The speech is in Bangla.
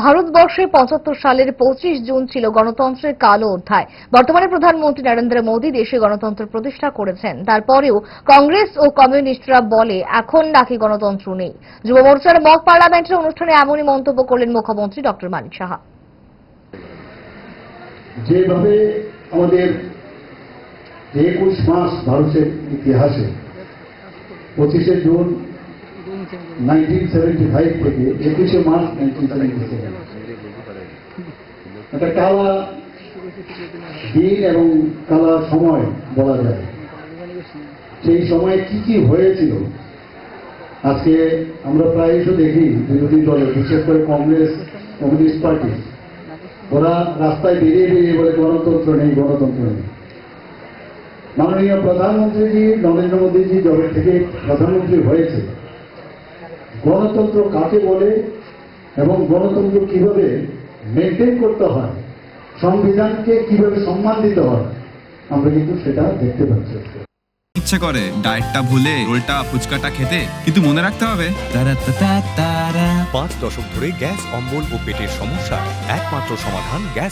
ভারতবর্ষে পঁচাত্তর সালের পঁচিশ জুন ছিল গণতন্ত্রের কালো অধ্যায়। বর্তমানে প্রধানমন্ত্রী নরেন্দ্র মোদী দেশে গণতন্ত্র প্রতিষ্ঠা করেছেন। তারপরেও কংগ্রেস ও কমিউনিস্টরা বলে, এখন নাকি গণতন্ত্র নেই। যুব মোর্চার মক পার্লামেন্টের অনুষ্ঠানে এমনই মন্তব্য করলেন মুখ্যমন্ত্রী ডক্টর মানিক সাহা। যেভাবে আমাদের একুশ মাস ভারতের ইতিহাসে পঁচিশে জুন নাইনটিন সেভেন্টি ফাইভ থেকে একুশে মার্চ নাইনটিন সেভেন্টি সেভেন। একটা কালা দিন এবং কালা সময় বলা যায়। সেই সময়ে কি কি হয়েছিল? আজকে আমরা প্রায়শ দেখি বিরোধী দলে বিশেষ করে কংগ্রেস, কমিউনিস্ট পার্টি। ওরা রাস্তায় বেরিয়ে বেরিয়ে বলে, গণতন্ত্র নেই গণতন্ত্র নেই। মাননীয় প্রধানমন্ত্রীজি, নরেন্দ্র মোদীজি, যবে থেকে প্রধানমন্ত্রী হয়েছে গণতন্ত্র কাকে বলে এবং গণতন্ত্র কীভাবে মেনটেন করতে হয় সংবিধানকে কীভাবে সম্মান দিতে হয় আমরা কিন্তু সেটা দেখতে পাচ্ছি। ইচ্ছে করে ডায়েটটা ভুলে রোলটা ফুচকাটা খেতে কিন্তু মনে রাখতে হবে। তারা পাঁচ দশক ধরে গ্যাস অম্বল ও পেটের সমস্যা একমাত্র সমাধান গ্যাস